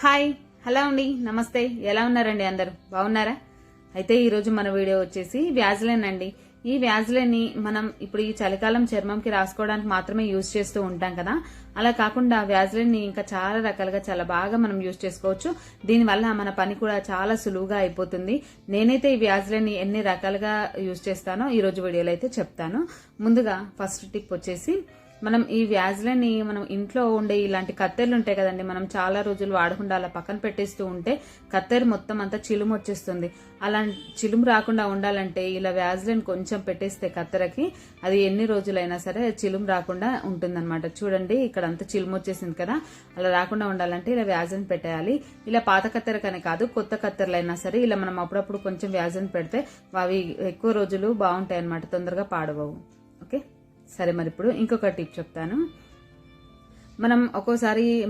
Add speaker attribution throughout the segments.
Speaker 1: Hi hello అండి. నమస్తే. ఎలా ఉన్నారండి అందరూ? బాగున్నారా? అయితే ఈరోజు మన వీడియో వచ్చేసి వ్యాజ్లైన్ అండి. ఈ వ్యాజ్లైన్ని మనం ఇప్పుడు ఈ చలికాలం చర్మంకి రాసుకోవడానికి మాత్రమే యూజ్ చేస్తూ ఉంటాం కదా. అలా కాకుండా వ్యాజ్లైన్ని ఇంకా చాలా రకాలుగా చాలా బాగా మనం యూజ్ చేసుకోవచ్చు. దీనివల్ల మన పని కూడా చాలా సులువుగా అయిపోతుంది. నేనైతే ఈ వ్యాజ్లైన్ని ఎన్ని రకాలుగా యూజ్ చేస్తానో ఈ రోజు వీడియోలో అయితే చెప్తాను. ముందుగా ఫస్ట్ టిప్ వచ్చేసి మనం ఈ వ్యాజ్లని మనం ఇంట్లో ఉండే ఇలాంటి కత్తెర్లు ఉంటాయి కదండి మనం చాలా రోజులు వాడకుండా అలా పక్కన పెట్టేస్తూ ఉంటే కత్తెర మొత్తం అంతా చిలుము వచ్చేస్తుంది. అలా చిలుము రాకుండా ఉండాలంటే ఇలా వ్యాజ్లని కొంచెం పెట్టేస్తే కత్తెరకి అది ఎన్ని రోజులైనా సరే చిలుము రాకుండా ఉంటుందన్నమాట. చూడండి ఇక్కడ అంతా చిలుము వచ్చేసింది కదా అలా రాకుండా ఉండాలంటే ఇలా వ్యాజ్లైన్ పెట్టేయాలి. ఇలా పాత కత్తెరకనే కాదు కొత్త కత్తెరలైనా సరే ఇలా మనం అప్పుడప్పుడు కొంచెం వ్యాజ్లైన్ పెడితే అవి ఎక్కువ రోజులు బాగుంటాయి అన్నమాట తొందరగా పాడవవు. ఓకే? సరే మరి ఇప్పుడు ఇంకొక టిప్ చెప్తాను. మనం ఒక్కోసారి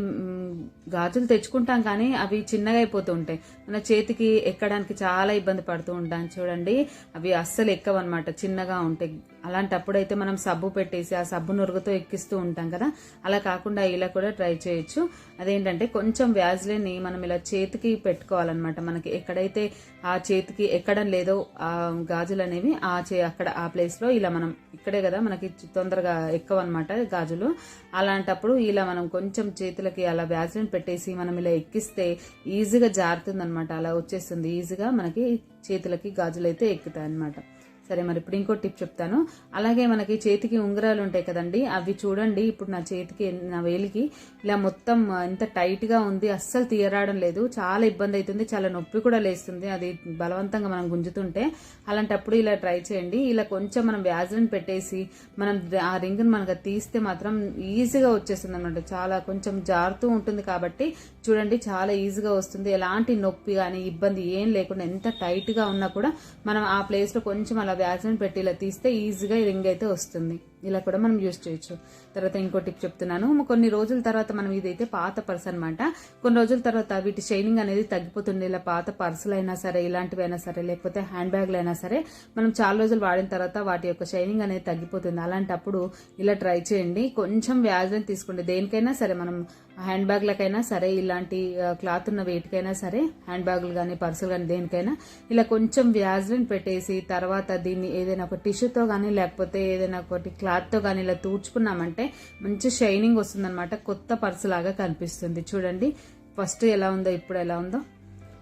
Speaker 1: గాజులు తెచ్చుకుంటాం కానీ అవి చిన్నగా అయిపోతూ ఉంటాయి. మన చేతికి ఎక్కడానికి చాలా ఇబ్బంది పడుతూ ఉంటాం. చూడండి అవి అస్సలు ఎక్కవన్నమాట. చిన్నగా ఉంటాయి అలాంటప్పుడు అయితే మనం సబ్బు పెట్టేసి ఆ సబ్బు నురుగుతో ఎక్కిస్తూ ఉంటాం కదా. అలా కాకుండా ఇలా కూడా ట్రై చేయొచ్చు. అదేంటంటే కొంచెం వ్యాజ్లైన్ మనం ఇలా చేతికి పెట్టుకోవాలన్నమాట. మనకి ఎక్కడైతే ఆ చేతికి ఎక్కడం లేదో ఆ గాజులు అనేవి ఆ చే అక్కడ ఆ ప్లేస్లో ఇలా మనం ఇక్కడే కదా మనకి తొందరగా ఎక్కవన్నమాట గాజులు. అలాంటప్పుడు ఇలా మనం కొంచెం చేతులకి అలా వ్యాజ్లైన్ పెట్టేసి మనం ఇలా ఎక్కిస్తే ఈజీగా జారుతుంది అనమాట అలా వచ్చేస్తుంది. ఈజీగా మనకి చేతులకి గాజులు అయితే ఎక్కుతాయి అనమాట సరే మరి ఇప్పుడు ఇంకో టిప్ చెప్తాను. అలాగే మనకి చేతికి ఉంగరాలు ఉంటాయి కదండి అవి చూడండి. ఇప్పుడు నా చేతికి నా వేలికి ఇలా మొత్తం ఎంత టైట్గా ఉంది. అస్సలు తీయరావడం లేదు. చాలా ఇబ్బంది అవుతుంది. చాలా నొప్పి కూడా లేస్తుంది. అది బలవంతంగా మనం గుంజుతుంటే అలాంటప్పుడు ఇలా ట్రై చేయండి. ఇలా కొంచెం మనం వ్యాజ్లైన్ పెట్టేసి మనం ఆ రింగ్ని మనకు తీస్తే మాత్రం ఈజీగా వచ్చేస్తుంది అనమాట చాలా కొంచెం జారుతూ ఉంటుంది కాబట్టి చూడండి చాలా ఈజీగా వస్తుంది. ఎలాంటి నొప్పి కానీ ఇబ్బంది ఏం లేకుండా ఎంత టైట్గా ఉన్నా కూడా మనం ఆ ప్లేస్లో కొంచెం అలా వ్యాక్సిన్ పెట్టి ఇలా తీస్తే ఈజీగా రింగ్ అయితే వస్తుంది. ఇలా కూడా మనం యూజ్ చేయొచ్చు. తర్వాత ఇంకో టిప్ చెప్తున్నాను. కొన్ని రోజుల తర్వాత మనం ఇదైతే పాత పర్స్ అనమాట కొన్ని రోజుల తర్వాత వీటి షైనింగ్ అనేది తగ్గిపోతుంది ఇలా పాత పర్సులు అయినా సరే ఇలాంటివి అయినా సరే లేకపోతే హ్యాండ్ బ్యాగ్లు అయినా సరే మనం చాలా రోజులు వాడిన తర్వాత వాటి యొక్క షైనింగ్ అనేది తగ్గిపోతుంది. అలాంటప్పుడు ఇలా ట్రై చేయండి. కొంచెం వ్యాజ్లైన్ తీసుకోండి. దేనికైనా సరే మనం హ్యాండ్ బ్యాగ్లకైనా సరే ఇలాంటి క్లాత్ ఉన్న వేటికైనా సరే హ్యాండ్ బ్యాగులు కానీ పర్సులు కానీ దేనికైనా ఇలా కొంచెం వ్యాజ్లైన్ పెట్టేసి తర్వాత దీన్ని ఏదైనా ఒక టిష్యూతో కానీ లేకపోతే ఏదైనా ఒకటి క్లాత్ క్లాత్తో కానీ ఇలా తూడ్చుకున్నామంటే మంచి షైనింగ్ వస్తుందన్నమాట. కొత్త పర్సు లాగా కనిపిస్తుంది. చూడండి. ఫస్ట్ ఎలా ఉందో ఇప్పుడు ఎలా ఉందో.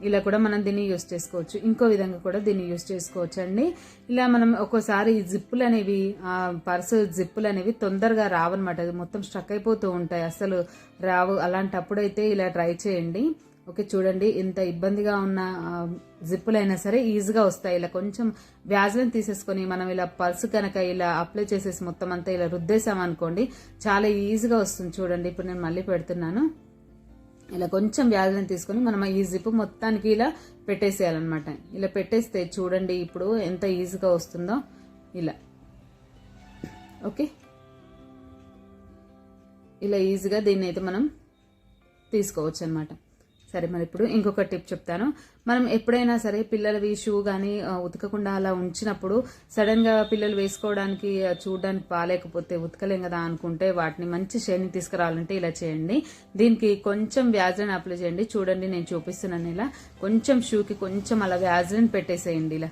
Speaker 1: ఇలా కూడా మనం దీన్ని యూస్ చేసుకోవచ్చు. ఇంకో విధంగా కూడా దీన్ని యూస్ చేసుకోవచ్చు అండి ఇలా మనం ఒక్కోసారి ఈ జిప్పులు అనేవి ఆ పర్సు జిప్పులు అనేవి తొందరగా రావన్నమాట. అది మొత్తం స్ట్రక్ అయిపోతూ ఉంటాయి. అసలు రావు. అలాంటప్పుడైతే ఇలా ట్రై చేయండి. ఓకే చూడండి ఇంత ఇబ్బందిగా ఉన్న జిప్పులైనా సరే ఈజీగా వస్తాయి. ఇలా కొంచెం వ్యాజ్లను తీసేసుకొని మనం ఇలా పల్స్ కనుక ఇలా అప్లై చేసేసి మొత్తం అంతా ఇలా రుద్దేశామనుకోండి చాలా ఈజీగా వస్తుంది చూడండి. ఇప్పుడు నేను మళ్ళీ పెడుతున్నాను. ఇలా కొంచెం వ్యాధులను తీసుకొని మనం ఈ జిప్ మొత్తానికి ఇలా పెట్టేసేయాలన్నమాట. ఇలా పెట్టేస్తే చూడండి ఇప్పుడు ఎంత ఈజీగా వస్తుందో. ఇలా. ఓకే. ఇలా ఈజీగా దీన్ని అయితే మనం తీసుకోవచ్చు అనమాట సరే మరి ఇప్పుడు ఇంకొక టిప్ చెప్తాను. మనం ఎప్పుడైనా సరే పిల్లలవి షూ కానీ ఉతకకుండా అలా ఉంచినప్పుడు సడన్గా పిల్లలు వేసుకోవడానికి చూడడానికి బాగాలేకపోతే ఉతకలేం కదా అనుకుంటే వాటిని మంచి షైనింగ్ తీసుకురావాలంటే ఇలా చేయండి. దీనికి కొంచెం వ్యాజ్లైన్ అప్లై చేయండి. చూడండి నేను చూపిస్తున్నాను ఇలా. కొంచెం షూకి కొంచెం అలా వ్యాజ్లైన్ పెట్టేసేయండి ఇలా.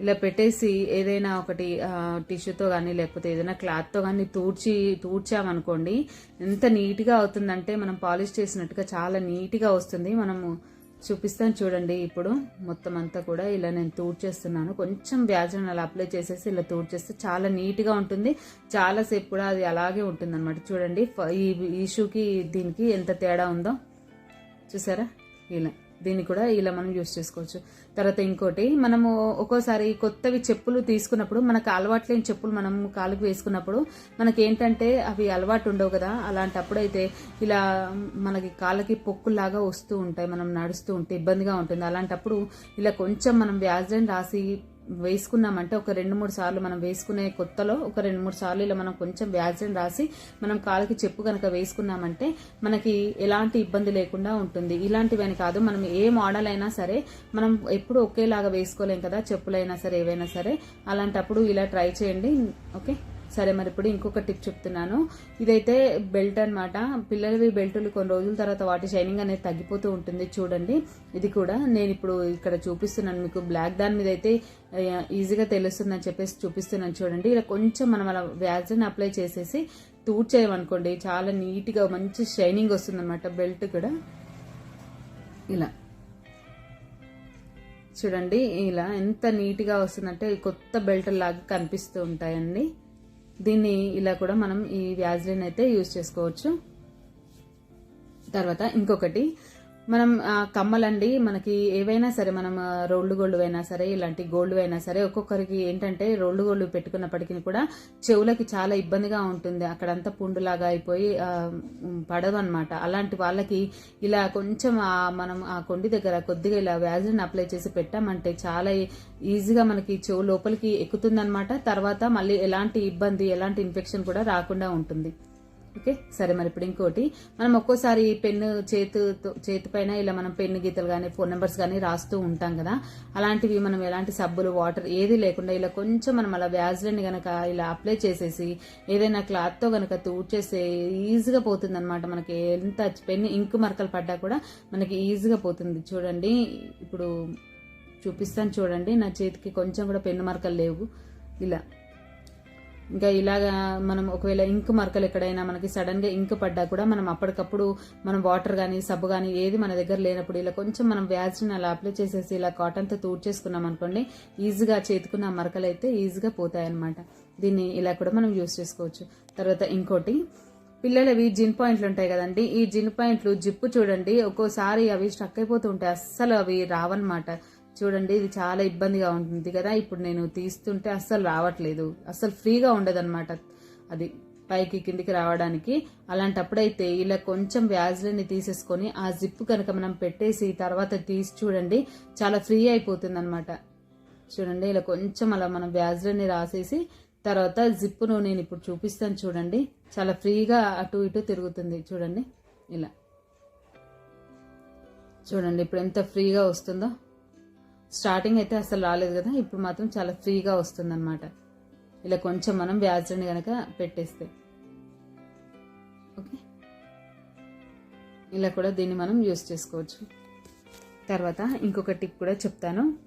Speaker 1: ఇలా పెట్టేసి ఏదైనా ఒకటి టిష్యూతో కానీ లేకపోతే ఏదైనా క్లాత్తో కానీ తూడ్చి తూడ్చామనుకోండి ఎంత నీట్గా అవుతుందంటే మనం పాలిష్ చేసినట్టుగా చాలా నీట్గా వస్తుంది. మనము చూపిస్తాను చూడండి ఇప్పుడు. మొత్తం అంతా కూడా ఇలా నేను తూడ్చేస్తున్నాను. కొంచెం వ్యాజన్ అలా అప్లై చేసేసి ఇలా తూడ్చేస్తే చాలా నీట్గా ఉంటుంది. చాలాసేపు కూడా అది అలాగే ఉంటుంది అనమాట చూడండి ఫ- ఈ ఈ షూకి దీనికి ఎంత తేడా ఉందో. చూసారా? ఇలా. దీన్ని కూడా ఇలా మనం యూస్ చేసుకోవచ్చు. తర్వాత ఇంకోటి మనము ఒక్కోసారి కొత్తవి చెప్పులు తీసుకున్నప్పుడు మనకు అలవాటు లేని చెప్పులు మనం కాలుకు వేసుకున్నప్పుడు మనకి ఏంటంటే అవి అలవాటు ఉండవు కదా. అలాంటప్పుడు అయితే ఇలా మనకి కాళ్ళకి పొక్కులాగా వస్తూ ఉంటాయి మనం నడుస్తూ ఉంటే ఇబ్బందిగా ఉంటుంది. అలాంటప్పుడు ఇలా కొంచెం మనం వ్యాజ్లైన్ రాసి వేసుకున్నామంటే ఒక రెండు మూడు సార్లు మనం వేసుకునే కొత్తలో ఒక రెండు మూడు సార్లు ఇలా మనం కొంచెం వ్యాక్సిన్ రాసి మనం కాళ్ళకి చెప్పు కనుక వేసుకున్నామంటే మనకి ఎలాంటి ఇబ్బంది లేకుండా ఉంటుంది. ఇలాంటివని కాదు మనం ఏ మోడల్ అయినా సరే మనం ఎప్పుడు ఒకేలాగా వేసుకోలేం కదా చెప్పులైనా సరే ఏవైనా సరే అలాంటప్పుడు ఇలా ట్రై చేయండి. ఓకే? సరే మరి ఇప్పుడు ఇంకొక టిప్ చెప్తున్నాను. ఇదైతే బెల్ట్ అన్నమాట. పిల్లలవి బెల్టులు కొన్ని రోజుల తర్వాత వాటి షైనింగ్ అనేది తగ్గిపోతూ ఉంటుంది. చూడండి. ఇది కూడా నేను ఇప్పుడు ఇక్కడ చూపిస్తున్నాను మీకు. బ్లాక్ దాని మీద అయితే ఈజీగా తెలుస్తుందని చెప్పేసి చూపిస్తున్నాను చూడండి. ఇలా కొంచెం మనం అలా వ్యాజ్ని అప్లై చేసేసి తూడ్చేయమనుకోండి చాలా నీట్గా మంచి షైనింగ్ వస్తుందన్నమాట బెల్ట్ కూడా. ఇలా. చూడండి ఇలా ఎంత నీట్గా వస్తుందంటే కొత్త బెల్ట్ లాగా కనిపిస్తూ ఉంటాయండి. దీన్ని ఇలా కూడా మనం ఈ వ్యాజ్లిన్ అయితే యూజ్ చేసుకోవచ్చు. తర్వాత ఇంకొకటి మనం కమ్మలండి మనకి ఏవైనా సరే మనం రోల్డ్ గోల్డ్ అయినా సరే ఇలాంటి గోల్డ్ అయినా సరే ఒక్కొక్కరికి ఏంటంటే రోల్డ్ గోల్డ్ పెట్టుకున్నప్పటికీ కూడా చెవులకి చాలా ఇబ్బందిగా ఉంటుంది. అక్కడంతా పుండులాగా అయిపోయి పడదు అనమాట అలాంటి వాళ్ళకి ఇలా కొంచెం మనం ఆ కొండి దగ్గర కొద్దిగా ఇలా వ్యాజిన్ అప్లై చేసి పెట్టామంటే చాలా ఈజీగా మనకి చెవు లోపలికి ఎక్కుతుందనమాట తర్వాత మళ్ళీ ఎలాంటి ఇబ్బంది ఎలాంటి ఇన్ఫెక్షన్ కూడా రాకుండా ఉంటుంది. ఓకే సరే మరి ఇప్పుడు ఇంకోటి. మనం ఒక్కోసారి పెన్ను చేతు చేతిపైన ఇలా మనం పెన్ను గీతలు కానీ ఫోన్ నెంబర్స్ కానీ రాస్తూ ఉంటాం కదా. అలాంటివి మనం ఎలాంటి సబ్బులు వాటర్ ఏది లేకుండా ఇలా కొంచెం మనం అలా వ్యాజ్లని గనక ఇలా అప్లై చేసేసి ఏదైనా క్లాత్తో గనక తూడ్చేస్తే ఈజీగా పోతుంది అనమాట మనకి. ఎంత పెన్ను ఇంకు మరకలు పడ్డా కూడా మనకి ఈజీగా పోతుంది. చూడండి ఇప్పుడు చూపిస్తాను చూడండి. నా చేతికి కొంచెం కూడా పెన్ను మరకలు లేవు. ఇలా. ఇంకా ఇలాగా మనం ఒకవేళ ఇంక్ మరకలు ఎక్కడైనా మనకి సడన్గా ఇంక్ పడ్డా కూడా మనం అప్పటికప్పుడు మనం వాటర్ కానీ సబ్బు కానీ ఏది మన దగ్గర లేనప్పుడు ఇలా కొంచెం మనం వ్యాజ్ని అలా అప్లై చేసేసి ఇలా కాటన్తో తూడ్చేసుకున్నాం అనుకోండి ఈజీగా చేతుకున్న మరకలు అయితే ఈజీగా పోతాయి అనమాట దీన్ని ఇలా కూడా మనం యూస్ చేసుకోవచ్చు. తర్వాత ఇంకోటి పిల్లలవి జిన్ పాయింట్లు ఉంటాయి కదండి ఈ జిన్ పాయింట్లు జిప్పు చూడండి ఒక్కోసారి అవి స్ట్రక్ అయిపోతూ ఉంటాయి అస్సలు అవి రావన్నమాట. చూడండి ఇది చాలా ఇబ్బందిగా ఉంటుంది కదా. ఇప్పుడు నేను తీస్తుంటే అస్సలు రావట్లేదు. అస్సలు ఫ్రీగా ఉండదన్నమాట. అది పైకి కిందికి రావడానికి. అలాంటప్పుడైతే ఇలా కొంచెం వ్యాజ్లని తీసేసుకొని ఆ జిప్ కనుక మనం పెట్టేసి తర్వాత తీసి చూడండి చాలా ఫ్రీ అయిపోతుంది అనమాట చూడండి ఇలా కొంచెం అలా మనం వ్యాజ్లని రాసేసి తర్వాత జిప్పును నేను ఇప్పుడు చూపిస్తాను చూడండి. చాలా ఫ్రీగా అటు ఇటు తిరుగుతుంది చూడండి ఇలా. చూడండి ఇప్పుడు ఎంత ఫ్రీగా వస్తుందో. స్టార్టింగ్ అయితే అసలు రాలేదు కదా ఇప్పుడు మాత్రం చాలా ఫ్రీగా వస్తుంది అనమాట ఇలా కొంచెం మనం వ్యాజ్లని కనుక పెట్టేస్తే. ఓకే? ఇలా కూడా దీన్ని మనం యూస్ చేసుకోవచ్చు. తర్వాత ఇంకొక టిప్ కూడా చెప్తాను.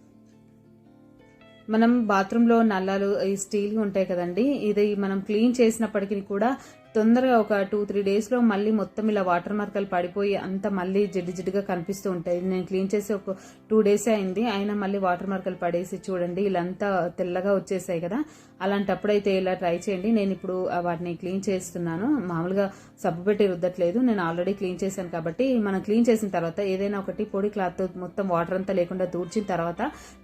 Speaker 1: మనం బాత్రూంలో నల్లాలు ఈ స్టీల్ ఉంటాయి కదండి ఇది మనం క్లీన్ చేసినప్పటికీ కూడా తొందరగా ఒక టూ త్రీ డేస్లో మళ్ళీ మొత్తం ఇలా వాటర్ మార్కలు పడిపోయి అంత మళ్ళీ జిడ్డు జిడ్డుగా కనిపిస్తూ ఉంటాయి. నేను క్లీన్ చేసి ఒక టూ డేస్ అయింది. అయినా మళ్ళీ వాటర్ మార్కలు పడేసి చూడండి ఇలా అంతా తెల్లగా వచ్చేసాయి కదా. అలాంటప్పుడైతే ఇలా ట్రై చేయండి. నేను ఇప్పుడు వాటిని క్లీన్ చేస్తున్నాను. మామూలుగా సబ్బు పెట్టి రుద్దట్లేదు. నేను ఆల్రెడీ క్లీన్ చేశాను కాబట్టి మనం క్లీన్ చేసిన తర్వాత ఏదైనా ఒకటి పొడి క్లాత్ మొత్తం వాటర్ అంతా లేకుండా దూర్చిన తర్వాత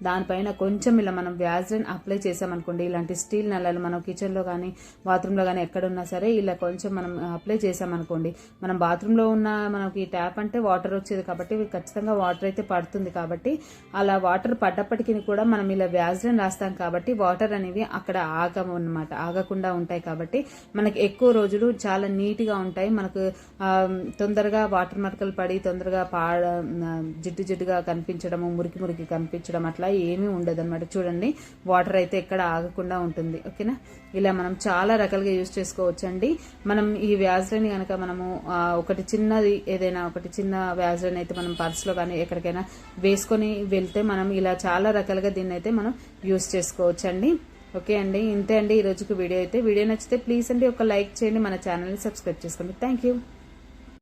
Speaker 1: దానిపైన కొంచెం ఇలా మనం వ్యాజ్లిన్ అప్లై చేసామనుకోండి ఇలాంటి స్టీల్ నల్లలు మనం కిచెన్లో కానీ బాత్రూంలో కానీ ఎక్కడున్నా సరే ఇలా కొంచెం మనం అప్లై చేసామనుకోండి మనం బాత్రూంలో ఉన్న మనకి ట్యాప్ అంటే వాటర్ వచ్చేది కాబట్టి ఖచ్చితంగా వాటర్ అయితే పడుతుంది కాబట్టి అలా వాటర్ పడ్డప్పటికీ కూడా మనం ఇలా వ్యాజ్లను రాస్తాం కాబట్టి వాటర్ అనేవి అక్కడ ఆగము అనమాట ఆగకుండా ఉంటాయి కాబట్టి మనకి ఎక్కువ రోజులు చాలా నీట్గా ఉంటాయి. మనకు తొందరగా వాటర్ మరకలు పడి తొందరగా పాడ జిడ్డు జిడ్డుగా కనిపించడము మురికి మురికి కనిపించడం అట్లా ఏమీ ఉండదు అనమాట చూడండి వాటర్ అయితే ఎక్కడ ఆగకుండా ఉంటుంది. ఓకేనా? ఇలా మనం చాలా రకాలుగా యూజ్ చేసుకోవచ్చు అండి మనం ఈ వ్యాజ్లని కనుక మనము ఒకటి చిన్నది ఏదైనా ఒకటి చిన్న వ్యాజ్లని అయితే మనం పర్స్లో కానీ ఎక్కడికైనా వేసుకొని వెళ్తే మనం ఇలా చాలా రకాలుగా దీన్ని అయితే మనం యూజ్ చేసుకోవచ్చు అండి ఓకే అండి. ఇంతే అండి ఈ రోజుకి వీడియో అయితే. వీడియో నచ్చితే ప్లీజ్ అండి ఒక లైక్ చేయండి. మన ఛానల్ని సబ్స్క్రైబ్ చేసుకోండి. Thank you.